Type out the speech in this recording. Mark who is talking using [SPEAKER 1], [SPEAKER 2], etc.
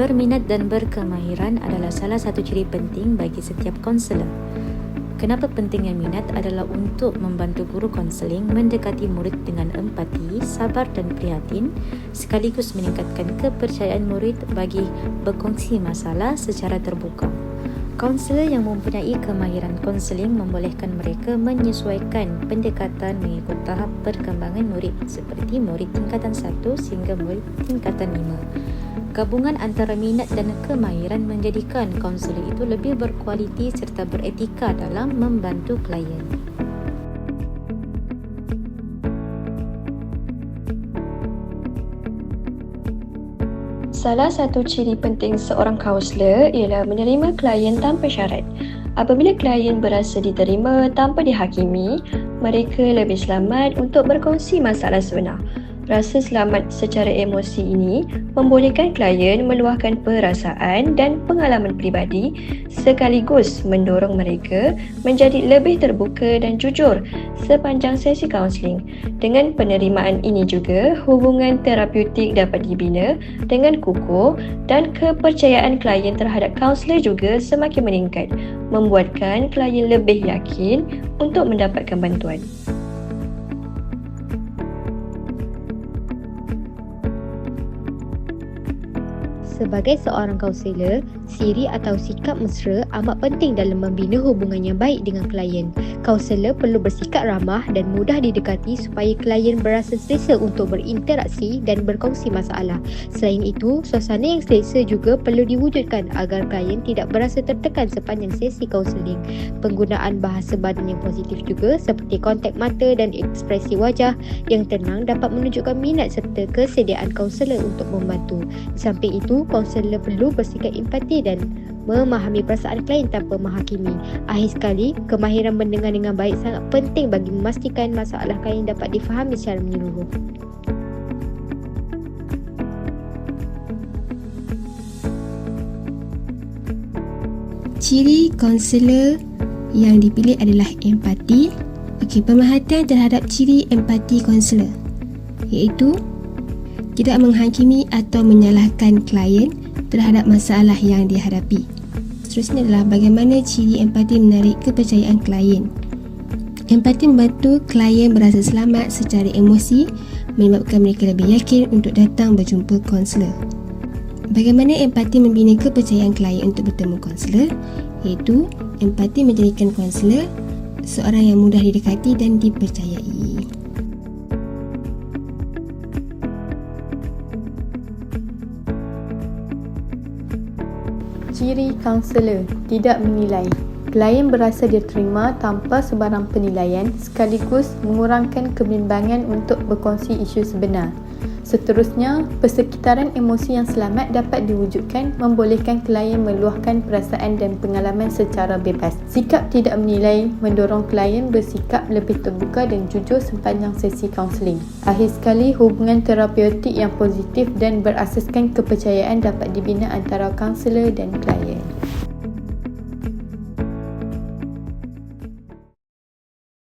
[SPEAKER 1] Berminat dan berkemahiran adalah salah satu ciri penting bagi setiap konselor. Kenapa pentingnya minat adalah untuk membantu guru konseling mendekati murid dengan empati, sabar dan prihatin sekaligus meningkatkan kepercayaan murid bagi berkongsi masalah secara terbuka. Kaunselor yang mempunyai kemahiran konseling membolehkan mereka menyesuaikan pendekatan mengikut tahap perkembangan murid seperti murid tingkatan 1 sehingga murid tingkatan 5. Gabungan antara minat dan kemahiran menjadikan kaunselor itu lebih berkualiti serta beretika dalam membantu klien.
[SPEAKER 2] Salah satu ciri penting seorang kaunselor ialah menerima klien tanpa syarat. Apabila klien berasa diterima tanpa dihakimi, mereka lebih selamat untuk berkongsi masalah sebenar. Rasa selamat secara emosi ini membolehkan klien meluahkan perasaan dan pengalaman pribadi sekaligus mendorong mereka menjadi lebih terbuka dan jujur sepanjang sesi kaunseling. Dengan penerimaan ini juga, hubungan terapeutik dapat dibina dengan kukuh dan kepercayaan klien terhadap kaunselor juga semakin meningkat, membuatkan klien lebih yakin untuk mendapatkan bantuan.
[SPEAKER 3] Sebagai seorang kaunselor, siri atau sikap mesra amat penting dalam membina hubungan yang baik dengan klien. Kaunselor perlu bersikap ramah dan mudah didekati supaya klien berasa selesa untuk berinteraksi dan berkongsi masalah. Selain itu, suasana yang selesa juga perlu diwujudkan agar klien tidak berasa tertekan sepanjang sesi kaunseling. Penggunaan bahasa badan yang positif juga seperti kontak mata dan ekspresi wajah yang tenang dapat menunjukkan minat serta kesediaan kaunselor untuk membantu. Di samping itu, kaunselor perlu bersikap empati dan memahami perasaan klien tanpa menghakimi. Akhir sekali, kemahiran mendengar dengan baik sangat penting bagi memastikan masalah klien dapat difahami secara menyeluruh.
[SPEAKER 4] Ciri konselor yang dipilih adalah empati. Okey, pemerhatian terhadap ciri empati konselor iaitu tidak menghakimi atau menyalahkan klien terhadap masalah yang dihadapi. Seterusnya adalah bagaimana ciri empati menarik kepercayaan klien. Empati membantu klien berasa selamat secara emosi menyebabkan mereka lebih yakin untuk datang berjumpa konselor. Bagaimana empati membina kepercayaan klien untuk bertemu konselor? Iaitu empati menjadikan konselor seorang yang mudah didekati dan dipercayai.
[SPEAKER 5] Ciri kaunselor tidak menilai. Klien berasa diterima tanpa sebarang penilaian sekaligus mengurangkan kebimbangan untuk berkongsi isu sebenar. Seterusnya, persekitaran emosi yang selamat dapat diwujudkan membolehkan klien meluahkan perasaan dan pengalaman secara bebas. Sikap tidak menilai mendorong klien bersikap lebih terbuka dan jujur sepanjang sesi kaunseling. Akhir sekali, hubungan terapeutik yang positif dan berasaskan kepercayaan dapat dibina antara kaunselor dan klien.